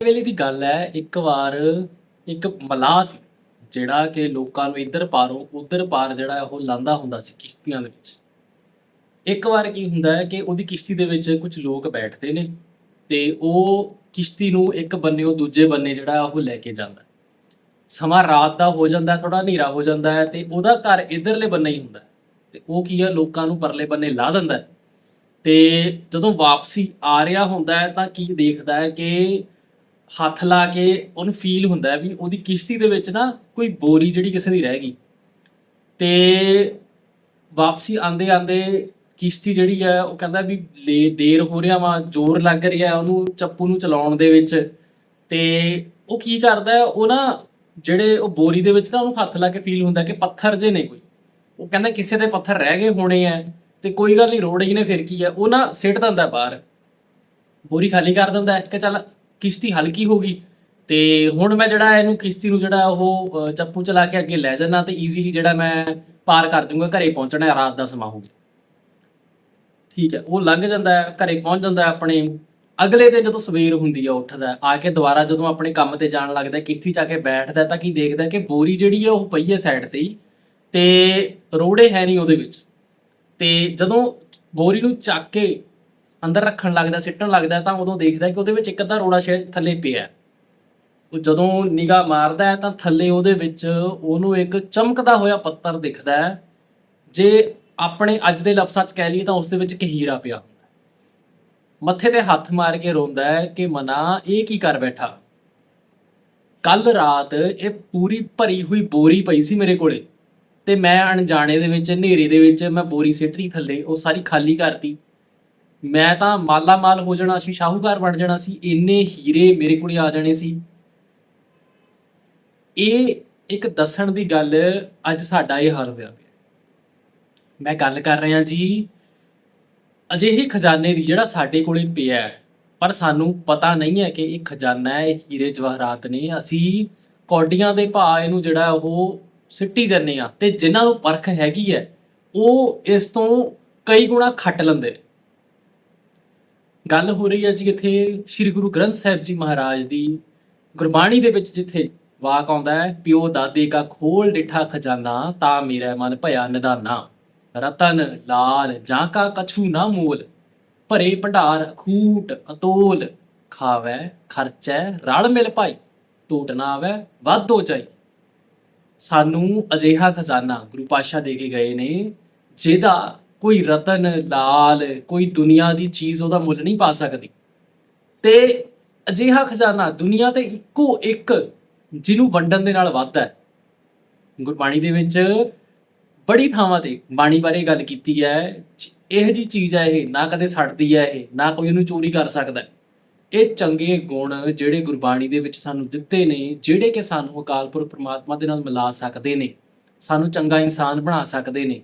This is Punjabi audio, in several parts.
ਵੇਲੇ ਦੀ ਗੱਲ ਹੈ, ਇੱਕ ਵਾਰ ਇੱਕ ਮਲਾਹ ਸੀ, ਜਿਹੜਾ ਕਿ ਲੋਕਾਂ ਨੂੰ ਇੱਧਰ ਪਾਰੋਂ ਉੱਧਰ ਪਾਰ ਜਿਹੜਾ ਉਹ ਲਾਂਦਾ ਹੁੰਦਾ ਸੀ ਕਿਸ਼ਤੀਆਂ ਦੇ ਵਿੱਚ। ਇੱਕ ਵਾਰ ਕੀ ਹੁੰਦਾ ਹੈ ਕਿ ਉਹਦੀ ਕਿਸ਼ਤੀ ਦੇ ਵਿੱਚ ਕੁਝ ਲੋਕ ਬੈਠਦੇ ਨੇ ਤੇ ਉਹ ਕਿਸ਼ਤੀ ਨੂੰ ਇੱਕ ਬੰਨਿਓ ਦੂਜੇ ਬੰਨੇ ਜਿਹੜਾ ਉਹ ਲੈ ਕੇ ਜਾਂਦਾ ਸਮਾਂ ਰਾਤ ਦਾ ਹੋ ਜਾਂਦਾ ਥੋੜਾ ਹਨੇਰਾ ਹੋ ਜਾਂਦਾ ਹੈ ਤੇ ਉਹਦਾ ਘਰ ਇਧਰਲੇ ਬੰਨੇ ਹੀ ਹੁੰਦਾ ਤੇ ਉਹ ਕੀ ਹੈ, ਲੋਕਾਂ ਨੂੰ ਪਰਲੇ ਬੰਨੇ ਲਾ ਦਿੰਦਾ ਤੇ ਜਦੋਂ ਵਾਪਸੀ ਆ ਰਿਹਾ ਹੁੰਦਾ ਹੈ, ਤਾਂ ਕੀ ਦੇਖਦਾ ਹੈ ਕਿ ਹੱਥ ਲਾ ਕੇ ਉਹਨੂੰ ਫੀਲ ਹੁੰਦਾ ਵੀ ਉਹਦੀ ਕਿਸ਼ਤੀ ਦੇ ਵਿੱਚ ਨਾ ਕੋਈ ਬੋਰੀ ਜਿਹੜੀ ਕਿਸੇ ਦੀ ਰਹਿ ਗਈ। ਤੇ ਵਾਪਸੀ ਆਂਦੇ ਆਂਦੇ ਕਿਸ਼ਤੀ ਜਿਹੜੀ ਹੈ ਉਹ ਕਹਿੰਦਾ ਵੀ ਲੇ ਦੇਰ ਹੋ ਰਿਹਾ ਵਾ, ਜ਼ੋਰ ਲੱਗ ਰਿਹਾ ਉਹਨੂੰ ਚੱਪੂ ਨੂੰ ਚਲਾਉਣ ਦੇ ਵਿੱਚ। ਤੇ ਉਹ ਕੀ ਕਰਦਾ, ਉਹ ਨਾ ਜਿਹੜੇ ਉਹ ਬੋਰੀ ਦੇ ਵਿੱਚ ਨਾ ਉਹਨੂੰ ਹੱਥ ਲਾ ਕੇ ਫੀਲ ਹੁੰਦਾ ਕਿ ਪੱਥਰ ਜੇ ਨੇ ਕੋਈ। ਉਹ ਕਹਿੰਦਾ ਕਿਸੇ ਦੇ ਪੱਥਰ ਰਹਿ ਗਏ ਹੋਣੇ ਆ, ਤੇ ਕੋਈ ਗੱਲ ਨਹੀਂ ਰੋਡ ਹੀ ਨੇ, ਫਿਰ ਕੀ ਹੈ ਉਹ ਨਾ ਸਿੱਟ ਦਿੰਦਾ ਬਾਹਰ। ਬੋਰੀ ਖਾਲੀ ਕਰ ਦਿੰਦਾ ਕਿ ਚੱਲ ਕਿਸ਼ਤੀ ਹਲਕੀ ਹੋ ਗਈ ਤੇ ਹੁਣ ਮੈਂ ਜਿਹੜਾ ਇਹਨੂੰ ਕਿਸ਼ਤੀ ਨੂੰ ਜਿਹੜਾ ਉਹ ਚੱਪੂ ਚਲਾ ਕੇ ਅੱਗੇ ਲੈ ਜਾਣਾ ਤੇ ਈਜ਼ੀਲੀ ਜਿਹੜਾ ਮੈਂ ਪਾਰ ਕਰ ਦੂੰਗਾ ਘਰੇ ਪਹੁੰਚਣਾ ਹੈ, ਰਾਤ ਦਾ ਸਮਾਂ ਹੋ ਗਿਆ। ਠੀਕ ਹੈ ਉਹ ਲੰਘ ਜਾਂਦਾ ਹੈ ਘਰੇ ਪਹੁੰਚ ਜਾਂਦਾ ਹੈ ਆਪਣੇ। ਅਗਲੇ ਦਿਨ ਜਦੋਂ ਸਵੇਰ ਹੁੰਦੀ ਹੈ ਉੱਠਦਾ ਆ ਕੇ ਦੁਬਾਰਾ ਜਦੋਂ ਆਪਣੇ ਕੰਮ ਤੇ ਜਾਣ ਲੱਗਦਾ ਕਿਸ਼ਤੀ 'ਚ ਆ ਕੇ ਬੈਠਦਾ ਤਾਂ ਕੀ ਦੇਖਦਾ ਕਿ ਬੋਰੀ ਜਿਹੜੀ ਹੈ ਉਹ ਪਈ ਹੈ ਸਾਈਡ ਤੇ ਹੀ ਤੇ ਰੋੜੇ ਹੈ ਨਹੀਂ ਉਹਦੇ ਵਿੱਚ। ਤੇ ਜਦੋਂ ਬੋਰੀ ਨੂੰ ਚੱਕ ਕੇ ਅੰਦਰ ਰੱਖਣ ਲੱਗਦਾ, ਸਿੱਟਣ ਲੱਗਦਾ, ਤਾਂ ਉਦੋਂ ਦੇਖਦਾ ਕਿ ਉਹਦੇ ਵਿੱਚ ਇੱਕ ਅੱਧਾ ਰੋੜਾ ਸ਼ਾਇਦ ਥੱਲੇ ਪਿਆ। ਉਹ ਜਦੋਂ ਨਿਗਾਹ ਮਾਰਦਾ ਤਾਂ ਥੱਲੇ ਉਹਦੇ ਵਿੱਚ ਉਹਨੂੰ ਇੱਕ ਚਮਕਦਾ ਹੋਇਆ ਪੱਤਰ ਦਿਖਦਾ ਹੈ। ਜੇ ਆਪਣੇ ਅੱਜ ਦੇ ਲਫ਼ਜ਼ਾਂ 'ਚ ਕਹਿ ਲਈਏ, ਤਾਂ ਉਸ ਦੇ ਵਿੱਚ ਇੱਕ ਹੀਰਾ ਪਿਆ ਹੁੰਦਾ ਮੱਥੇ ਤੇ ਹੱਥ ਮਾਰ ਕੇ ਰੋਂਦਾ ਹੈ ਕਿ ਮਨਾ, ਇਹ ਕੀ ਕਰ ਬੈਠਾ? ਕੱਲ ਰਾਤ ਇਹ ਪੂਰੀ ਭਰੀ ਹੋਈ ਬੋਰੀ ਪਈ ਸੀ ਮੇਰੇ ਕੋਲੇ, ਤੇ ਮੈਂ ਅਣਜਾਣੇ ਦੇ ਵਿੱਚ, ਹਨੇਰੇ ਦੇ ਵਿੱਚ, ਮੈਂ ਬੋਰੀ ਸਿੱਟਦੀ ਥੱਲੇ, ਉਹ ਸਾਰੀ ਖਾਲੀ ਕਰਤੀ। ਮੈਂ ਤਾਂ ਮਾਲਾ ਮਾਲ ਹੋ ਜਾਣਾ ਸੀ ਸ਼ਾਹੂਕਾਰ ਬਣ ਜਾਣਾ ਸੀ ਇੰਨੇ ਹੀਰੇ ਮੇਰੇ ਕੋਲੇ ਆ ਜਾਣੇ ਸੀ। ਇਹ ਇੱਕ ਦੱਸਣ ਦੀ ਗੱਲ ਅੱਜ ਸਾਡਾ ਇਹ ਹਾਲ ਹੋਇਆ ਪਿਆ। ਮੈਂ ਗੱਲ ਕਰ ਰਿਹਾ ਜੀ ਅਜਿਹੇ ਖਜ਼ਾਨੇ ਦੀ ਜਿਹੜਾ ਸਾਡੇ ਕੋਲੇ ਪਿਆ ਹੈ, ਪਰ ਸਾਨੂੰ ਪਤਾ ਨਹੀਂ ਹੈ ਕਿ ਇਹ ਖਜ਼ਾਨਾ ਹੈ ਇਹ ਹੀਰੇ ਜਵਾਹਰਾਤ ਨੇ। ਅਸੀਂ ਕੌਡੀਆਂ ਦੇ ਭਾਅ ਇਹਨੂੰ ਜਿਹੜਾ ਉਹ ਸਿੱਟੀ ਜੰਨੇ ਆ ਤੇ ਜਿਨ੍ਹਾਂ ਨੂੰ ਪਰਖ ਹੈਗੀ ਹੈ ਉਹ ਇਸ ਤੋਂ ਕਈ ਗੁਣਾ ਖੱਟ ਲੈਂਦੇ ਨੇ। ਗੱਲ ਹੋ ਰਹੀ ਹੈ ਜੀ ਇੱਥੇ ਸ੍ਰੀ ਗੁਰੂ ਗ੍ਰੰਥ ਸਾਹਿਬ ਜੀ ਮਹਾਰਾਜ ਦੀ ਗੁਰਬਾਣੀ ਦੇ ਵਿੱਚ ਜਿੱਥੇ ਵਾਕ ਆਉਂਦਾ ਹੈ, ਪਿਓ ਦਾਦੇ ਕਾ ਖੋਲ ਡਿਠਾ ਖਜ਼ਾਨਾ, ਤਾਂ ਮੇਰਾ ਮਨ ਭਇਆ ਨਿਦਾਨਾ। ਰਤਨ, ਲਾਲ, ਜਾਂ ਕਾ ਕਛੂ ਨਾ ਮੂਲ, ਭਰੇ ਭੰਡਾਰ, ਖੂਟ, ਅਤੋਲ। ਖਾਵੈ, ਖਰਚੈ, ਰਲ ਮਿਲ ਭਾਈ, ਟੋਟ ਨਾ ਆਵੈ, ਵਾਧੋ ਜਾਈ। ਸਾਨੂੰ ਅਜਿਹਾ ਖਜ਼ਾਨਾ ਗੁਰੂ ਪਾਤਸ਼ਾਹ ਦੇ ਕੇ ਗਏ ਨੇ, ਜਿਹਦਾ ਕੋਈ ਰਤਨ, ਲਾਲ, ਕੋਈ ਦੁਨੀਆ ਦੀ ਚੀਜ਼ ਉਹਦਾ ਮੁੱਲ ਨਹੀਂ ਪਾ ਸਕਦੀ। ਤੇ ਅਜਿਹਾ ਖਜ਼ਾਨਾ ਦੁਨੀਆ ਤੇ ਇੱਕੋ ਇੱਕ ਜਿਹਨੂੰ ਵੰਡਣ ਦੇ ਨਾਲ ਵੱਧਦਾ ਹੈ। ਗੁਰਬਾਣੀ ਦੇ ਵਿੱਚ ਬੜੀ ਥਾਵਾਂ ਤੇ ਬਾਣੀ ਬਾਰੇ ਗੱਲ ਕੀਤੀ ਹੈ। ਚ- ਇਹ ਜੀ ਚੀਜ਼ ਹੈ ਇਹ, ਨਾ ਕਦੇ ਸੜਦੀ ਹੈ ਇਹ, ਨਾ ਕੋਈ ਉਹਨੂੰ ਚੋਰੀ ਕਰ ਸਕਦਾ ਇਹ ਚੰਗੇ ਗੁਣ ਜਿਹੜੇ ਗੁਰਬਾਣੀ ਦੇ ਵਿੱਚ ਸਾਨੂੰ ਦਿੱਤੇ ਨੇ, ਜਿਹੜੇ ਕਿ ਸਾਨੂੰ ਅਕਾਲ ਪੁਰਖ ਪ੍ਰਮਾਤਮਾ ਦੇ ਨਾਲ ਮਿਲਾ ਸਕਦੇ ਨੇ, ਸਾਨੂੰ ਚੰਗਾ ਇਨਸਾਨ ਬਣਾ ਸਕਦੇ ਨੇ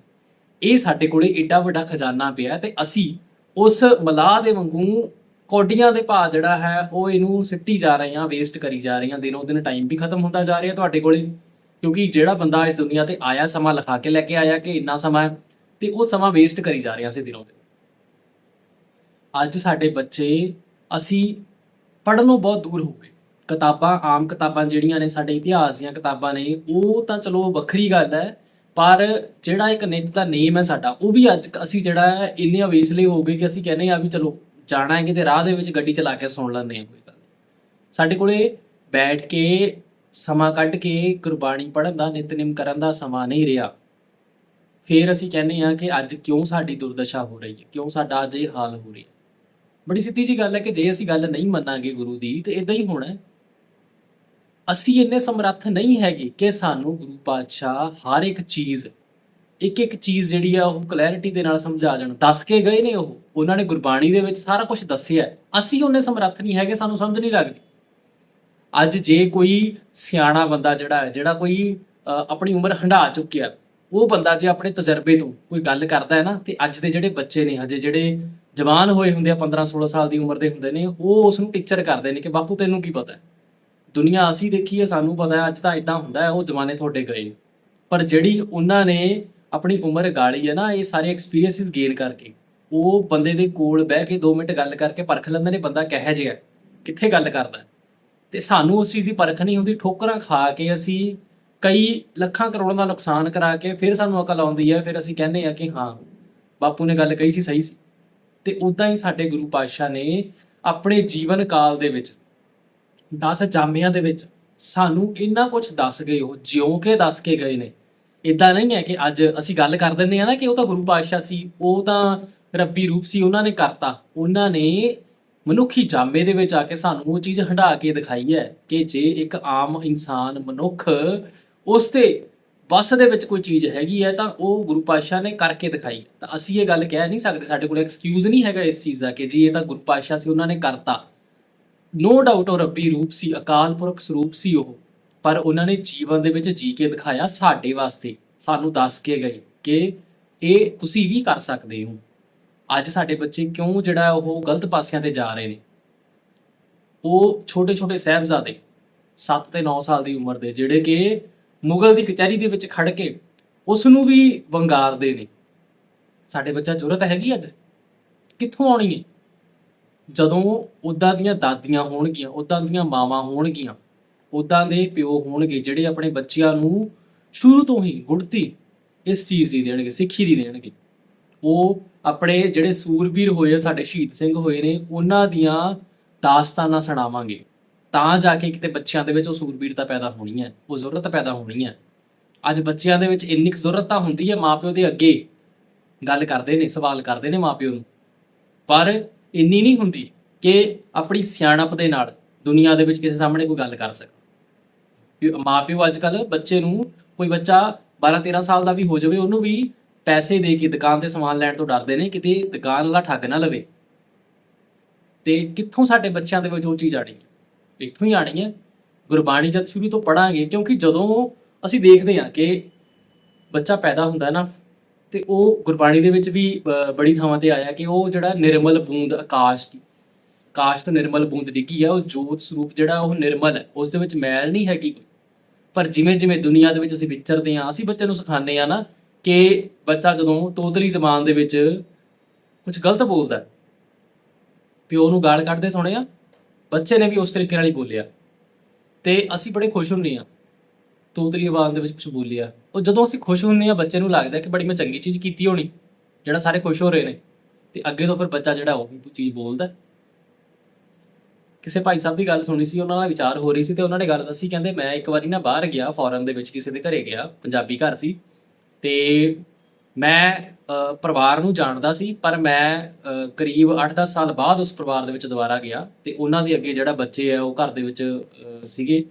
ਇਹ ਸਾਡੇ ਕੋਲੇ ਏਡਾ ਵੱਡਾ ਖਜ਼ਾਨਾ ਪਿਆ ਤੇ ਅਸੀਂ ਉਸ ਮਲਾਹ ਦੇ ਵਾਂਗੂ ਕੌਡੀਆਂ ਦੇ ਭਾਅ ਜਿਹੜਾ ਹੈ, ਉਹ ਇਹਨੂੰ ਸਿੱਟੀ ਜਾ ਰਹੇ ਹਾਂ ਵੇਸਟ ਕਰੀ ਜਾ ਰਹੇ ਹਾਂ, ਦਿਨੋਂ ਦਿਨ ਟਾਈਮ ਵੀ ਖਤਮ ਹੁੰਦਾ ਜਾ ਰਿਹਾ ਤੁਹਾਡੇ ਕੋਲੇ। ਕਿਉਂਕਿ ਜਿਹੜਾ ਬੰਦਾ ਇਸ ਦੁਨੀਆ ਤੇ ਆਇਆ ਸਮਾਂ ਲਿਖਾ ਕੇ ਲੈ ਕੇ ਆਇਆ ਕਿ ਇੰਨਾ ਸਮਾਂ ਹੈ, ਤੇ ਉਹ ਸਮਾਂ ਵੇਸਟ ਕਰੀ ਜਾ ਰਹੇ ਹਾਂ ਅਸੀਂ ਦਿਨੋਂ ਦਿਨ। ਅੱਜ ਸਾਡੇ ਬੱਚੇ, ਅਸੀਂ ਪੜ੍ਹਨੋਂ ਬਹੁਤ ਦੂਰ ਹੋ ਗਏ। ਕਿਤਾਬਾਂ, ਆਮ ਕਿਤਾਬਾਂ ਜਿਹੜੀਆਂ ਨੇ ਸਾਡੇ ਇਤਿਹਾਸ ਦੀਆਂ ਕਿਤਾਬਾਂ ਨੇ, ਉਹ ਤਾਂ ਚਲੋ ਵੱਖਰੀ ਗੱਲ ਹੈ ਪਰ ਜਿਹੜਾ ਇੱਕ ਨਿੱਤ ਦਾ ਨੇਮ ਹੈ ਸਾਡਾ, ਉਹ ਵੀ ਅੱਜ ਅਸੀਂ ਜਿਹੜਾ ਹੈ ਇੰਨੇ ਅਵੇਸਲੇ ਹੋ ਗਏ ਕਿ ਅਸੀਂ ਕਹਿੰਦੇ ਆ ਵੀ ਚਲੋ ਜਾਣਾ ਹੈ ਕਿਤੇ ਰਾਹ ਦੇ ਵਿੱਚ ਗੱਡੀ ਚਲਾ ਕੇ ਸੁਣ ਲੈਂਦੇ ਆ ਕੋਈ ਗੱਲ ਸਾਡੇ ਕੋਲੇ ਬੈਠ ਕੇ ਸਮਾਂ ਕੱਢ ਕੇ ਗੁਰਬਾਣੀ ਪੜ੍ਹਨ ਦਾ ਨਿਤਨੇਮ ਕਰਨ ਦਾ ਸਮਾਂ ਨਹੀਂ ਰਿਹਾ। ਫਿਰ ਅਸੀਂ ਕਹਿੰਦੇ ਆ ਕਿ ਅੱਜ ਕਿਉਂ ਸਾਡੀ ਦੁਰਦਸ਼ਾ ਹੋ ਰਹੀ ਹੈ, ਕਿਉਂ ਸਾਡਾ ਅੱਜ ਇਹ ਹਾਲ ਹੋ ਰਿਹਾ ਬੜੀ ਸਿੱਧੀ ਜੀ ਗੱਲ ਹੈ ਕਿ ਜੇ ਅਸੀਂ ਗੱਲ ਨਹੀਂ ਮੰਨਾਂਗੇ ਗੁਰੂ ਦੀ, ਤੇ ਇਦਾਂ ਹੀ ਹੋਣਾ ਹੈ। ਅਸੀਂ ਇੰਨੇ ਸਮਰੱਥ ਨਹੀਂ ਹੈਗੇ ਕਿ ਸਾਨੂੰ ਗੁਰੂ ਪਾਤਸ਼ਾਹ ਹਰ ਇੱਕ ਚੀਜ਼, ਇੱਕ ਇੱਕ ਚੀਜ਼ ਜਿਹੜੀ ਆ ਉਹ ਕਲੈਰਿਟੀ ਦੇ ਨਾਲ ਸਮਝਾ ਜਾਣ। ਦੱਸ ਕੇ ਗਏ ਨੇ ਉਹ, ਉਹਨਾਂ ਨੇ ਗੁਰਬਾਣੀ ਦੇ ਵਿੱਚ ਸਾਰਾ ਕੁਝ ਦੱਸਿਆ ਅਸੀਂ ਉਹਨੇ ਸਮਰੱਥ ਨਹੀਂ ਹੈਗੇ, ਸਾਨੂੰ ਸਮਝ ਨਹੀਂ ਲੱਗਦੀ। ਅੱਜ ਜੇ ਕੋਈ ਸਿਆਣਾ ਬੰਦਾ ਜਿਹੜਾ ਹੈ, ਜਿਹੜਾ ਕੋਈ ਆਪਣੀ ਉਮਰ ਹੰਢਾ ਚੁੱਕਿਆ, ਉਹ ਬੰਦਾ ਜੇ ਆਪਣੇ ਤਜਰਬੇ ਤੋਂ ਕੋਈ ਗੱਲ ਕਰਦਾ ਹੈ ਨਾ, ਤੇ ਅੱਜ ਦੇ ਜਿਹੜੇ ਬੱਚੇ ਨੇ, ਹਜੇ ਜਿਹੜੇ ਜਵਾਨ ਹੋਏ ਹੁੰਦੇ ਆ 15 16 ਸਾਲ ਦੀ ਉਮਰ ਦੇ ਹੁੰਦੇ ਨੇ, ਉਹ ਉਸ ਨੂੰ ਟੀਚਰ ਕਰਦੇ ਨੇ ਕਿ ਬਾਪੂ ਤੈਨੂੰ ਕੀ ਪਤਾ ਹੈ? ਦੁਨੀਆ ਅਸੀਂ ਦੇਖੀ ਹੈ, ਸਾਨੂੰ ਪਤਾ ਹੈ, ਅੱਜ ਤਾਂ ਇਦਾਂ ਹੁੰਦਾ ਹੈ, ਉਹ ਜਮਾਨੇ ਤੁਹਾਡੇ ਗਏ ਪਰ ਜਿਹੜੀ ਉਹਨਾਂ ਨੇ ਆਪਣੀ ਉਮਰ ਗਾਲੀ ਹੈ ਨਾ, ਇਹ ਸਾਰੇ ਐਕਸਪੀਰੀਐਂਸਿਸ ਗੇਨ ਕਰਕੇ, ਉਹ ਬੰਦੇ ਦੇ ਕੋਲ ਬਹਿ ਕੇ 2 ਮਿੰਟ ਗੱਲ ਕਰਕੇ ਪਰਖ ਲੈਂਦੇ ਨੇ, ਬੰਦਾ ਕਿਹੋ ਜਿਹਾ ਕਿੱਥੇ ਗੱਲ ਕਰਦਾ ਹੈ। ਤੇ ਸਾਨੂੰ ਉਸ ਚੀਜ਼ ਦੀ ਪਰਖ ਨਹੀਂ ਹੁੰਦੀ, ਠੋਕਰਾਂ ਖਾ ਕੇ ਅਸੀਂ ਕਈ ਲੱਖਾਂ ਕਰੋੜਾਂ ਦਾ ਨੁਕਸਾਨ ਕਰਾ ਕੇ ਫਿਰ ਸਾਨੂੰ ਅਕਲ ਆਉਂਦੀ ਹੈ, ਫਿਰ ਅਸੀਂ ਕਹਿੰਦੇ ਆ ਕਿ ਹਾਂ, ਬਾਪੂ ਨੇ ਗੱਲ ਕਹੀ ਸੀ, ਸਹੀ ਸੀ ਤੇ ਉਦਾਂ ਹੀ ਸਾਡੇ ਗੁਰੂ ਪਾਤਸ਼ਾਹ ਨੇ ਆਪਣੇ ਜੀਵਨ ਕਾਲ ਦੇ ਵਿੱਚ 10 ਜਾਮਿਆਂ ਦੇ ਵਿੱਚ ਸਾਨੂੰ ਇੰਨਾ ਕੁਝ ਦੱਸ ਗਏ, ਉਹ ਜਿਉਂ ਕੇ ਦੱਸ ਕੇ ਗਏ ਨੇ। ਇਦਾਂ ਨਹੀਂ ਹੈ ਕਿ ਅੱਜ ਅਸੀਂ ਗੱਲ ਕਰ ਦਿੰਦੇ ਆ ਨਾ ਕਿ ਉਹ ਤਾਂ ਗੁਰੂ ਪਾਤਸ਼ਾਹ ਸੀ, ਉਹ ਤਾਂ ਰੱਬੀ ਰੂਪ ਸੀ, ਉਹਨਾਂ ਨੇ ਕਰਤਾ। ਉਹਨਾਂ ਨੇ ਮਨੁੱਖੀ ਜਾਮੇ ਦੇ ਵਿੱਚ ਆ ਕੇ ਸਾਨੂੰ ਉਹ ਚੀਜ਼ ਹੰਢਾ ਕੇ ਦਿਖਾਈ ਹੈ ਕਿ ਜੇ ਇੱਕ ਆਮ ਇਨਸਾਨ, ਮਨੁੱਖ ਉਸ ਤੇ ਬਸ ਦੇ ਵਿੱਚ ਕੋਈ ਚੀਜ਼ ਹੈਗੀ ਹੈ, ਤਾਂ ਉਹ ਗੁਰੂ ਪਾਤਸ਼ਾਹ ਨੇ ਕਰਕੇ ਦਿਖਾਈ। ਤਾਂ ਅਸੀਂ ਇਹ ਗੱਲ ਕਹਿ ਨਹੀਂ ਸਕਦੇ, ਸਾਡੇ ਕੋਲ ਐਕਸਕਿਊਜ਼ ਨਹੀਂ ਹੈਗਾ ਇਸ ਚੀਜ਼ ਦਾ ਕਿ ਜੀ ਇਹ ਤਾਂ ਗੁਰੂ ਪਾਤਸ਼ਾਹ ਸੀ, ਉਹਨਾਂ ਨੇ ਕਰਤਾ। ਨੋ ਡਾਊਟ ਉਹ ਰੱਬੀ ਰੂਪ ਸੀ, ਅਕਾਲ ਪੁਰਖ ਸਰੂਪ ਸੀ ਉਹ। ਪਰ ਉਹਨਾਂ ਨੇ ਜੀਵਨ ਦੇ ਵਿੱਚ ਜੀ ਕੇ ਦਿਖਾਇਆ ਸਾਡੇ ਵਾਸਤੇ। ਸਾਨੂੰ ਦੱਸ ਕੇ ਗਏ ਕਿ ਇਹ ਤੁਸੀਂ ਵੀ ਕਰ ਸਕਦੇ ਹੋ। ਅੱਜ ਸਾਡੇ ਬੱਚੇ ਕਿਉਂ ਜਿਹੜਾ ਉਹ ਗਲਤ ਪਾਸਿਆਂ ਤੇ ਜਾ ਰਹੇ ਨੇ? ਉਹ ਛੋਟੇ ਛੋਟੇ ਸਾਹਿਬਜ਼ਾਦੇ 7 ਤੇ 9 ਸਾਲ ਦੀ ਉਮਰ ਦੇ, ਜਿਹੜੇ ਕਿ ਮੁਗਲ ਦੀ ਕਚਹਿਰੀ ਦੇ ਵਿੱਚ ਖੜ ਕੇ ਉਸ ਨੂੰ ਵੀ ਵੰਗਾਰਦੇ ਨੇ। ਸਾਡੇ ਬੱਚਾ ਜ਼ਰੂਰਤ ਹੈਗੀ ਅੱਜ? ਕਿੱਥੋਂ ਆਉਣੀ ਹੈ ਜਦੋਂ ਉਦਾਂ ਦੀਆਂ ਦਾਦੀਆਂ ਹੋਣਗੀਆਂ ਉਦਾਂ ਦੀਆਂ ਮਾਵਾਂ ਹੋਣਗੀਆਂ ਉਦਾਂ ਦੇ ਪਿਓ ਹੋਣਗੇ, ਜਿਹੜੇ ਆਪਣੇ ਬੱਚਿਆਂ ਨੂੰ ਸ਼ੁਰੂ ਤੋਂ ਹੀ ਗੁੜਤੀ ਇਸ ਚੀਜ਼ ਦੀ ਦੇਣਗੇ, ਸਿੱਖੀ ਦੀ ਦੇਣਗੇ। ਉਹ ਆਪਣੇ ਜਿਹੜੇ ਸੂਰਬੀਰ ਹੋਏ ਸਾਡੇ ਸ਼ਹੀਦ ਸਿੰਘ ਹੋਏ ਨੇ, ਉਹਨਾਂ ਦੀਆਂ ਦਾਸਤਾਨਾਂ ਸੁਣਾਵਾਂਗੇ ਤਾਂ ਜਾ ਕੇ ਕਿਤੇ ਬੱਚਿਆਂ ਦੇ ਵਿੱਚ ਉਹ ਸੂਰਬੀਰਤਾ ਪੈਦਾ ਹੋਣੀ ਹੈ, ਉਹ ਜ਼ਰੂਰਤ ਪੈਦਾ ਹੋਣੀ ਹੈ। ਅੱਜ ਬੱਚਿਆਂ ਦੇ ਵਿੱਚ ਇੰਨੀ ਕੁ ਜ਼ਰੂਰਤ ਤਾਂ ਹੁੰਦੀ ਹੈ ਮਾਪਿਓ ਦੇ ਅੱਗੇ। ਗੱਲ ਕਰਦੇ ਨੇ, ਸਵਾਲ ਕਰਦੇ ਨੇ ਮਾਪਿਓ ਨੂੰ। ਪਰ ਇੰਨੀ ਨਹੀਂ ਹੁੰਦੀ ਕਿ ਆਪਣੀ ਸਿਆਣਪ ਦੇ ਨਾਲ ਦੁਨੀਆ ਦੇ ਵਿੱਚ ਕਿਸੇ ਸਾਹਮਣੇ ਕੋਈ ਗੱਲ ਕਰ ਸਕੇ। ਵੀ ਮਾਪਿਓ ਅੱਜ ਕੱਲ ਬੱਚੇ ਨੂੰ ਕੋਈ ਬੱਚਾ 12 13 ਸਾਲ ਦਾ ਵੀ ਹੋ ਜਾਵੇ, ਉਹਨੂੰ ਵੀ ਪੈਸੇ ਦੇ ਕੇ ਦੁਕਾਨ ਤੇ ਸਮਾਨ ਲੈਣ ਤੋਂ ਡਰਦੇ ਨੇ, ਕਿਤੇ ਦੁਕਾਨ ਵਾਲਾ ਠੱਗ ਨਾ ਲਵੇ। ਤੇ ਕਿੱਥੋਂ ਸਾਡੇ ਬੱਚਿਆਂ ਦੇ ਵਿੱਚ ਉਹ ਚੀਜ਼ ਆਣੀ ਹੈ? ਇੱਥੋਂ ਹੀ ਆਣੀ ਹੈ। ਗੁਰਬਾਣੀ ਜਦ ਸ਼ੁਰੂ ਤੋਂ ਪੜਾਂਗੇ ਕਿਉਂਕਿ ਜਦੋਂ ਅਸੀਂ ਦੇਖਦੇ ਹਾਂ ਕਿ ਬੱਚਾ ਪੈਦਾ ਹੁੰਦਾ ਨਾ ਤੇ ਉਹ ਗੁਰਬਾਣੀ ਦੇ ਵਿੱਚ ਵੀ ਬੜੀ ਥਾਵਾਂ ਤੇ ਆਇਆ ਕਿ ਉਹ ਜਿਹੜਾ ਨਿਰਮਲ ਬੂੰਦ ਆਕਾਸ਼ ਦੀ, ਆਕਾਸ਼ ਤੋਂ ਨਿਰਮਲ ਬੂੰਦ ਡਿੱਗੀ ਆ, ਉਹ ਜੋਤ ਸਰੂਪ ਜਿਹੜਾ ਉਹ ਨਿਰਮਲ ਹੈ, ਉਸ ਦੇ ਵਿੱਚ ਮੈਲ ਨਹੀਂ ਹੈਗੀ ਕੋਈ। ਪਰ ਜਿਵੇਂ ਜਿਵੇਂ ਦੁਨੀਆ ਦੇ ਵਿੱਚ ਅਸੀਂ ਵਿਚਰਦੇ ਹਾਂ, ਅਸੀਂ ਬੱਚੇ ਨੂੰ ਸਿਖਾਉਂਦੇ ਆ ਨਾ ਕਿ ਬੱਚਾ ਜਦੋਂ ਤੋਤਲੀ ਜ਼ਬਾਨ ਦੇ ਵਿੱਚ ਕੁਝ ਗਲਤ ਬੋਲਦਾ ਪਿਓ ਨੂੰ ਗਾਲ ਕੱਢਦੇ ਸੁਣਿਆ, ਬੱਚੇ ਨੇ ਵੀ ਉਸ ਤਰੀਕੇ ਨਾਲ ਹੀ ਬੋਲਿਆ। ਤੇ ਅਸੀਂ ਬੜੇ ਖੁਸ਼ ਹੁੰਦੇ ਆ ਤੋਤਲੀ ਆਵਾਜ਼ ਦੇ ਵਿੱਚ ਕੁਝ ਬੋਲਿਆ ਉਹ ਜਦੋਂ ਅਸੀਂ ਖੁਸ਼ ਹੁੰਦੇ ਆ ਬੱਚੇ ਨੂੰ ਲੱਗਦਾ ਕਿ ਬੜੀ ਮੈਂ ਚੰਗੀ ਚੀਜ਼ ਕੀਤੀ ਹੋਣੀ, ਜਿਹੜਾ ਸਾਰੇ ਖੁਸ਼ ਹੋ ਰਹੇ ਨੇ, ਤੇ ਅੱਗੇ ਤੋਂ ਫਿਰ ਬੱਚਾ ਜਿਹੜਾ ਉਹ ਚੀਜ਼ ਬੋਲਦਾ। ਕਿਸੇ ਭਾਈ ਸਾਹਿਬ ਦੀ ਗੱਲ ਸੁਣੀ ਸੀ, ਉਹਨਾਂ ਨਾਲ ਵਿਚਾਰ ਹੋ ਰਹੀ ਸੀ ਤੇ ਉਹਨਾਂ ਨੇ ਗੱਲ ਦੱਸੀ, ਕਹਿੰਦੇ ਮੈਂ ਇੱਕ ਵਾਰੀ ਨਾ ਬਾਹਰ ਗਿਆ ਫੋਰਨ ਦੇ ਵਿੱਚ ਕਿਸੇ ਦੇ ਘਰੇ ਗਿਆ, ਪੰਜਾਬੀ ਘਰ ਸੀ। ਤੇ ਮੈਂ ਪਰਿਵਾਰ ਨੂੰ ਜਾਣਦਾ ਸੀ, ਪਰ ਮੈਂ ਕਰੀਬ 8-10 ਸਾਲ ਬਾਅਦ ਉਸ ਪਰਿਵਾਰ ਦੇ ਵਿੱਚ ਦੁਬਾਰਾ ਗਿਆ, ਤੇ ਉਹਨਾਂ ਦੇ ਅੱਗੇ ਜਿਹੜਾ ਬੱਚੇ ਆ, ਉਹ ਘਰ ਦੇ ਵਿੱਚ ਸੀਗੇ।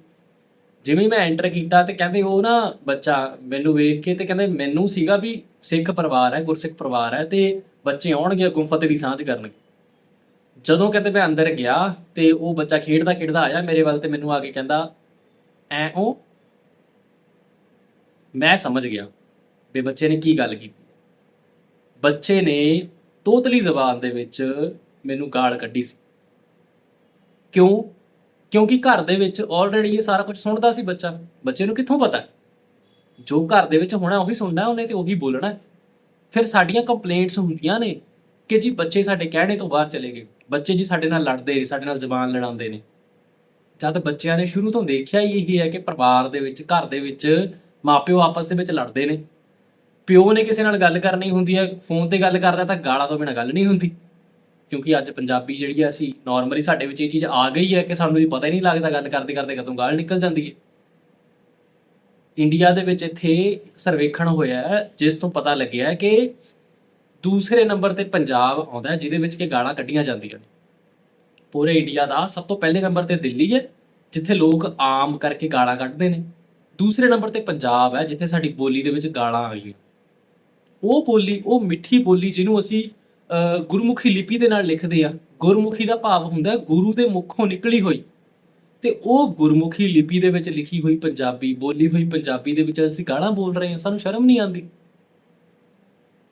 ਜਿਵੇਂ ਮੈਂ ਐਂਟਰ ਕੀਤਾ ਤੇ ਕਹਿੰਦੇ ਉਹ ਨਾ ਬੱਚਾ ਮੈਨੂੰ ਵੇਖ ਕੇ ਤੇ ਕਹਿੰਦੇ ਮੈਨੂੰ ਸੀਗਾ ਵੀ ਸਿੱਖ ਪਰਿਵਾਰ ਹੈ, ਗੁਰਸਿੱਖ ਪਰਿਵਾਰ ਹੈ ਤੇ ਬੱਚੇ ਆਉਣਗੇ ਅੱਗੋਂ ਦੀ ਸਾਂਝ ਕਰਨਗੇ ਜਦੋਂ ਕਹਿੰਦੇ ਮੈਂ ਅੰਦਰ ਗਿਆ ਤੇ ਉਹ ਬੱਚਾ ਖੇਡਦਾ ਖੇਡਦਾ ਆਇਆ ਮੇਰੇ ਵੱਲ ਤੇ ਮੈਨੂੰ ਆ ਕੇ ਕਹਿੰਦਾ, ਐ ਉਹ ਮੈਂ ਸਮਝ ਗਿਆ ਵੀ ਬੱਚੇ ਨੇ ਕੀ ਗੱਲ ਕੀਤੀ। ਬੱਚੇ ਨੇ ਤੋਤਲੀ ਜ਼ਬਾਨ ਦੇ ਵਿੱਚ ਮੈਨੂੰ ਗਾਲ ਕੱਢੀ ਸੀ। ਕਿਉਂ? ਕਿਉਂਕਿ ਘਰ ਦੇ ਵਿੱਚ ਆਲਰੇਡੀ ਇਹ ਸਾਰਾ ਕੁਝ ਸੁਣਦਾ ਸੀ ਬੱਚਾ। ਬੱਚੇ ਨੂੰ ਕਿੱਥੋਂ ਪਤਾ? ਜੋ ਘਰ ਦੇ ਵਿੱਚ ਹੋਣਾ, ਉਹੀ ਸੁਣਨਾ ਉਹਨੇ ਤੇ ਉਹੀ ਬੋਲਣਾ। ਫਿਰ ਸਾਡੀਆਂ ਕੰਪਲੇਂਟਸ ਹੁੰਦੀਆਂ ਨੇ ਕਿ ਜੀ ਬੱਚੇ ਸਾਡੇ ਕਹਿਣੇ ਤੋਂ ਬਾਹਰ ਚਲੇ ਗਏ। ਬੱਚੇ ਜੀ ਸਾਡੇ ਨਾਲ ਲੜਦੇ ਨੇ, ਸਾਡੇ ਨਾਲ ਜ਼ਬਾਨ ਲੜਾਉਂਦੇ ਨੇ। ਜਦ ਬੱਚਿਆਂ ਨੇ ਸ਼ੁਰੂ ਤੋਂ ਦੇਖਿਆ ਹੀ ਇਹ ਹੈ ਕਿ ਪਰਿਵਾਰ ਦੇ ਵਿੱਚ, ਘਰ ਦੇ ਵਿੱਚ ਮਾਪਿਓ ਆਪਸ ਦੇ ਵਿੱਚ ਲੜਦੇ ਨੇ। ਪਿਓ ਨੇ ਕਿਸੇ ਨਾਲ ਗੱਲ ਕਰਨੀ ਹੁੰਦੀ ਹੈ, ਫੋਨ ਤੇ ਗੱਲ ਕਰਦਾ ਤਾਂ ਗਾਲਾਂ ਤੋਂ ਬਿਨਾਂ ਗੱਲ ਨਹੀਂ ਹੁੰਦੀ। ਕਿਉਂਕਿ ਅੱਜ ਪੰਜਾਬੀ ਜਿਹੜੀ ਆ ਅਸੀਂ ਨਾਰਮਲੀ ਸਾਡੇ ਵਿੱਚ ਇਹ ਚੀਜ਼ ਆ ਗਈ ਹੈ ਕਿ ਸਾਨੂੰ ਇਹ ਪਤਾ ਹੀ ਨਹੀਂ ਲੱਗਦਾ ਗੱਲ ਕਰਦੇ ਕਰਦੇ ਕਦੋਂ ਗਾਲ ਨਿਕਲ ਜਾਂਦੀ ਹੈ। ਇੰਡੀਆ ਦੇ ਵਿੱਚ ਇੱਥੇ ਸਰਵੇਖਣ ਹੋਇਆ ਜਿਸ ਤੋਂ ਪਤਾ ਲੱਗਿਆ ਕਿ ਦੂਸਰੇ ਨੰਬਰ ਤੇ ਪੰਜਾਬ ਆਉਂਦਾ ਜਿਹਦੇ ਵਿੱਚ ਕਿ ਗਾਲਾਂ ਕੱਢੀਆਂ ਜਾਂਦੀਆਂ ਨੇ। ਪੂਰੇ ਇੰਡੀਆ ਦਾ ਸਭ ਤੋਂ ਪਹਿਲੇ ਨੰਬਰ ਤੇ ਦਿੱਲੀ ਹੈ, ਜਿੱਥੇ ਲੋਕ ਆਮ ਕਰਕੇ ਗਾਲਾਂ ਕੱਢਦੇ ਨੇ। ਦੂਸਰੇ ਨੰਬਰ ਤੇ ਪੰਜਾਬ ਹੈ, ਜਿੱਥੇ ਸਾਡੀ ਬੋਲੀ ਦੇ ਵਿੱਚ ਗਾਲਾਂ ਆਈਆਂ ਉਹ ਬੋਲੀ, ਉਹ ਮਿੱਠੀ ਬੋਲੀ ਜਿਹਨੂੰ ਅਸੀਂ ਗੁਰਮੁਖੀ ਲਿਪੀ ਦੇ ਨਾਲ ਲਿਖਦੇ ਆ। ਗੁਰਮੁਖੀ ਦਾ ਭਾਵ ਹੁੰਦਾ ਗੁਰੂ ਦੇ ਮੁਖੋਂ ਨਿਕਲੀ ਹੋਈ। ਤੇ ਉਹ ਗੁਰਮੁਖੀ ਲਿਪੀ ਦੇ ਵਿੱਚ ਲਿਖੀ ਹੋਈ ਪੰਜਾਬੀ, ਬੋਲੀ ਹੋਈ ਪੰਜਾਬੀ ਦੇ ਵਿੱਚ ਅਸੀਂ ਗਾਲਾਂ ਬੋਲ ਰਹੇ ਹਾਂ, ਸਾਨੂੰ ਸ਼ਰਮ ਨਹੀਂ ਆਉਂਦੀ।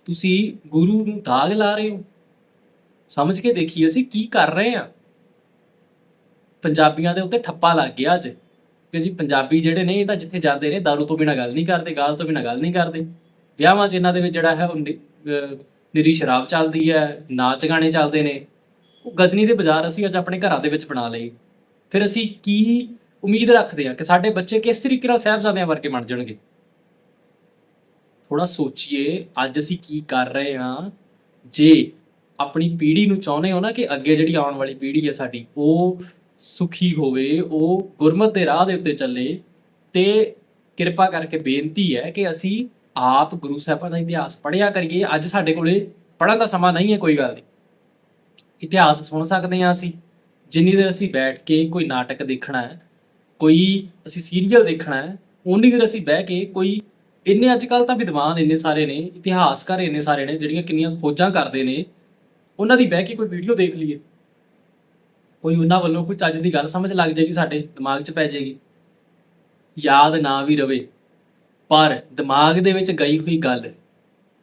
ਤੁਸੀਂ ਗੁਰੂ ਨੂੰ ਦਾਗ ਲਾ ਰਹੇ ਹੋ। ਸਮਝ ਕੇ ਦੇਖੀ ਅਸੀਂ ਕੀ ਕਰ ਰਹੇ ਹਾਂ। ਪੰਜਾਬੀਆਂ ਦੇ ਉੱਤੇ ਠੱਪਾ ਲੱਗ ਗਿਆ ਅੱਜ। ਕਿ ਜੀ ਪੰਜਾਬੀ ਜਿਹੜੇ ਨੇ, ਇਹ ਤਾਂ ਜਿੱਥੇ ਜਾਂਦੇ ਨੇ दारू ਤੋਂ ਬਿਨਾਂ ਗੱਲ ਨਹੀਂ ਕਰਦੇ, ਗਾਲ ਤੋਂ ਬਿਨਾਂ ਗੱਲ ਨਹੀਂ ਕਰਦੇ। ਵਿਆਹਾਂ 'ਚ ਇਹਨਾਂ ਦੇ ਵਿੱਚ ਜਿਹੜਾ ਹੈ ਨਿਰੀ ਸ਼ਰਾਬ ਚੱਲਦੀ ਹੈ, ਨਾਚ ਗਾਣੇ ਚੱਲਦੇ ਨੇ। ਉਹ ਗਜਨੀ ਦੇ ਬਾਜ਼ਾਰ ਅਸੀਂ ਅੱਜ ਆਪਣੇ ਘਰਾਂ ਦੇ ਵਿੱਚ ਬਣਾ ਲਏ। ਫਿਰ ਅਸੀਂ ਕੀ ਉਮੀਦ ਰੱਖਦੇ ਹਾਂ ਕਿ ਸਾਡੇ ਬੱਚੇ ਕਿਸ ਤਰੀਕੇ ਨਾਲ ਸਾਹਿਬਜ਼ਾਦਿਆਂ ਵਰਗੇ ਬਣ ਜਾਣਗੇ? ਥੋੜਾ ਸੋਚੀਏ, ਅੱਜ ਅਸੀਂ ਕੀ ਕਰ ਰਹੇ ਹਾਂ? ਜੇ ਆਪਣੀ ਪੀੜ੍ਹੀ ਨੂੰ ਚਾਹੁੰਦੇ ਹੋ ਨਾ ਕਿ ਅੱਗੇ ਜਿਹੜੀ ਆਉਣ ਵਾਲੀ ਪੀੜ੍ਹੀ ਹੈ ਸਾਡੀ, ਉਹ ਸੁਖੀ ਹੋਵੇ, ਉਹ ਗੁਰਮਤ ਦੇ ਰਾਹ ਦੇ ਉੱਤੇ ਚੱਲੇ, ਤੇ ਕਿਰਪਾ ਕਰਕੇ ਬੇਨਤੀ ਹੈ ਕਿ ਅਸੀਂ ਆਪ ਗੁਰੂ ਸਾਹਿਬਾਂ ਦਾ ਇਤਿਹਾਸ ਪੜ੍ਹਿਆ ਕਰੀਏ, ਅੱਜ ਸਾਡੇ ਕੋਲੇ ਪੜ੍ਹਨ ਦਾ ਸਮਾਂ ਨਹੀਂ ਹੈ, ਕੋਈ ਗੱਲ ਨਹੀਂ। ਇਤਿਹਾਸ ਸੁਣ ਸਕਦੇ ਹਾਂ ਅਸੀਂ। ਜਿੰਨੀ ਦੇਰ ਅਸੀਂ ਬੈਠ ਕੇ ਕੋਈ ਨਾਟਕ ਦੇਖਣਾ ਹੈ, ਕੋਈ ਅਸੀਂ ਸੀਰੀਅਲ ਦੇਖਣਾ ਹੈ ਉਨੀ ਦੇਰ ਅਸੀਂ ਬਹਿ ਕੇ ਕੋਈ ਇੰਨੇ ਅੱਜ ਕੱਲ ਤਾਂ ਵਿਦਵਾਨ ਇੰਨੇ ਸਾਰੇ ਨੇ, ਇਤਿਹਾਸਕਾਰ ਇੰਨੇ ਸਾਰੇ ਨੇ, ਜਿਹੜੀਆਂ ਕਿੰਨੀਆਂ ਖੋਜਾਂ ਕਰਦੇ ਨੇ, ਉਹਨਾਂ ਦੀ ਬਹਿ ਕੇ ਕੋਈ ਵੀਡੀਓ ਦੇਖ ਲਈਏ। ਕੋਈ ਉਹਨਾਂ ਵੱਲੋਂ ਕੋਈ ਚੱਜ ਦੀ ਗੱਲ ਸਮਝ ਲੱਗ ਜਾਏਗੀ, ਸਾਡੇ ਦਿਮਾਗ 'ਚ ਪੈ ਜਾਏਗੀ। ਯਾਦ ਨਾ ਵੀ ਰਵੇ। ਪਰ ਦਿਮਾਗ ਦੇ ਵਿੱਚ ਗਈ ਹੋਈ ਗੱਲ,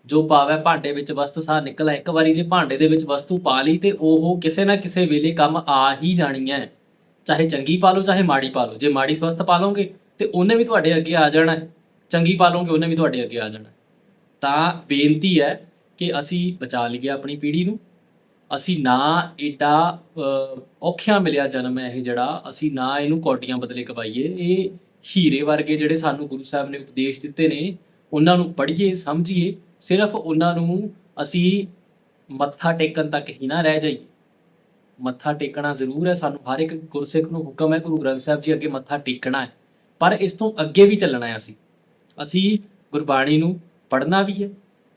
ਜੋ ਪਾਵੈ ਭਾਂਡੇ ਵਿੱਚ ਵਸਤ ਸਾਰ ਨਿਕਲ, ਇੱਕ ਵਾਰੀ ਜੇ ਭਾਂਡੇ ਦੇ ਵਿੱਚ ਵਸਤੂ ਪਾ ਲਈ ਤੇ ਉਹ ਕਿਸੇ ਨਾ ਕਿਸੇ ਵੇਲੇ ਕੰਮ ਆ ਹੀ ਜਾਣੀ ਹੈ। ਚਾਹੇ ਚੰਗੀ ਪਾ ਲਓ, ਚਾਹੇ ਮਾੜੀ ਪਾ ਲਓ, ਜੇ ਮਾੜੀ ਸਵਸਤ ਪਾ ਲਓਗੇ ਤੇ ਉਹਨੇ ਵੀ ਤੁਹਾਡੇ ਅੱਗੇ ਆ ਜਾਣਾ ਚੰਗੀ ਪਾ ਲਓਗੇ, ਉਹਨੇ ਵੀ ਤੁਹਾਡੇ ਅੱਗੇ ਆ ਜਾਣਾ ਤਾਂ ਬੇਨਤੀ ਹੈ ਕਿ ਅਸੀਂ ਬਚਾ ਲਈਏ ਆਪਣੀ ਪੀੜ੍ਹੀ ਨੂੰ। ਅਸੀਂ ਨਾ ਏਡਾ ਔਖਿਆ ਮਿਲਿਆ ਜਨਮ ਹੈ ਇਹ ਜਿਹੜਾ, ਅਸੀਂ ਨਾ ਇਹਨੂੰ ਕੌਡੀਆਂ ਬਦਲੇ ਕਵਾਈਏ। ਇਹ ਹੀਰੇ ਵਰਗੇ ਜਿਹੜੇ ਸਾਨੂੰ ਗੁਰੂ ਸਾਹਿਬ ਨੇ ਉਪਦੇਸ਼ ਦਿੱਤੇ ਨੇ, ਉਹਨਾਂ ਨੂੰ ਪੜ੍ਹੀਏ, ਸਮਝੀਏ, ਸਿਰਫ ਉਹਨਾਂ ਨੂੰ ਅਸੀਂ ਮੱਥਾ ਟੇਕਣ ਤੱਕ ਹੀ ਨਾ ਰਹਿ ਜਾਈਏ। ਮੱਥਾ ਟੇਕਣਾ ਜ਼ਰੂਰ ਹੈ, ਸਾਨੂੰ ਹਰ ਇੱਕ ਗੁਰਸਿੱਖ ਨੂੰ ਹੁਕਮ ਹੈ, ਗੁਰੂ ਗ੍ਰੰਥ ਸਾਹਿਬ ਜੀ ਅੱਗੇ ਮੱਥਾ ਟੇਕਣਾ ਹੈ। ਪਰ ਇਸ ਤੋਂ ਅੱਗੇ ਵੀ ਚੱਲਣਾ ਹੈ ਅਸੀਂ। ਅਸੀਂ ਗੁਰਬਾਣੀ ਨੂੰ ਪੜ੍ਹਨਾ ਵੀ ਹੈ,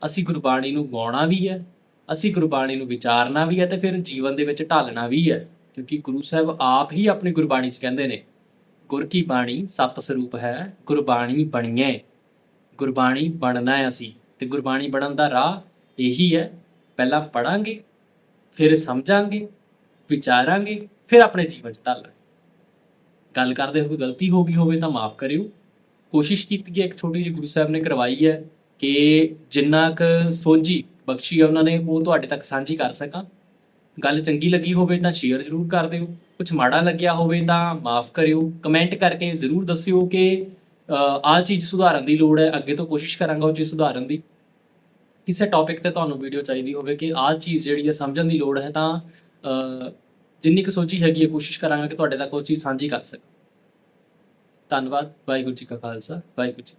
ਅਸੀਂ ਗੁਰਬਾਣੀ ਨੂੰ ਗਾਉਣਾ ਵੀ ਹੈ, ਅਸੀਂ ਗੁਰਬਾਣੀ ਨੂੰ ਵਿਚਾਰਨਾ ਵੀ ਹੈ ਤੇ ਫਿਰ ਜੀਵਨ ਦੇ ਵਿੱਚ ਢਾਲਣਾ ਵੀ ਹੈ। ਕਿਉਂਕਿ ਗੁਰੂ ਸਾਹਿਬ ਆਪ ਹੀ ਆਪਣੀ ਗੁਰਬਾਣੀ 'ਚ ਕਹਿੰਦੇ ਨੇ ਗੁਰ ਕੀ ਬਾਣੀ ਸਤ ਸਰੂਪ ਹੈ, ਗੁਰਬਾਣੀ ਬਣੀਏ ਗੁਰਬਾਣੀ ਬਣਨਾ ਹੈ ਅਸੀਂ, ਤੇ ਗੁਰਬਾਣੀ ਬਣਨ ਦਾ ਰਾਹ ਇਹੀ ਹੈ, ਪਹਿਲਾਂ ਪੜਾਂਗੇ, ਫਿਰ ਸਮਝਾਂਗੇ, ਵਿਚਾਰਾਂਗੇ, ਫਿਰ ਆਪਣੇ ਜੀਵਨ 'ਚ ਢਾਲਾਂਗੇ। ਗੱਲ ਕਰਦੇ ਹੋਏ ਗਲਤੀ ਹੋ ਗਈ ਹੋਵੇ ਤਾਂ ਮਾਫ ਕਰਿਓ। ਕੋਸ਼ਿਸ਼ ਕੀਤੀ ਹੈ, ਇੱਕ ਛੋਟੀ ਜਿਹੀ ਗੁਰੂ ਸਾਹਿਬ ਨੇ ਕਰਵਾਈ ਹੈ ਕਿ ਜਿੰਨਾ ਕੁ ਸੋਝੀ ਬਖਸ਼ੀ ਹੈ ਉਹਨਾਂ ਨੇ, ਉਹ ਤੁਹਾਡੇ ਤੱਕ ਸਾਂਝੀ ਕਰ ਸਕਾਂ। ਗੱਲ ਚੰਗੀ ਲੱਗੀ ਹੋਵੇ ਤਾਂ ਸ਼ੇਅਰ ਜ਼ਰੂਰ ਕਰ ਦਿਓ। ਕੁਝ ਮਾੜਾ ਲੱਗਿਆ ਹੋਵੇ ਤਾਂ ਮਾਫ ਕਰਿਓ। ਕਮੈਂਟ ਕਰਕੇ ਜ਼ਰੂਰ ਦੱਸਿਓ ਕਿ ਆਹ ਚੀਜ਼ ਸੁਧਾਰਨ ਦੀ ਲੋੜ ਹੈ। ਅੱਗੇ ਤੋਂ ਕੋਸ਼ਿਸ਼ ਕਰਾਂਗਾ ਉਹ ਚੀਜ਼ ਸੁਧਾਰਨ ਦੀ। ਕਿਸੇ ਟੌਪਿਕ ਤੇ ਤੁਹਾਨੂੰ ਵੀਡੀਓ ਚਾਹੀਦੀ ਹੋਵੇ ਕਿ ਆਹ ਚੀਜ਼ ਜਿਹੜੀ ਹੈ ਸਮਝਣ ਦੀ ਲੋੜ ਹੈ ਤਾਂ ਜਿੰਨੀ ਕੁ ਸੋਚੀ ਹੈਗੀ ਹੈ, ਕੋਸ਼ਿਸ਼ ਕਰਾਂਗਾ ਕਿ ਤੁਹਾਡੇ ਤੱਕ ਉਹ ਚੀਜ਼ ਸਾਂਝੀ ਕਰ ਸਕਾਂ। ਧੰਨਵਾਦ। ਵਾਹਿਗੁਰੂ ਜੀ ਕਾ ਖਾਲਸਾ। ਵਾਹਿਗੁਰੂ ਜੀ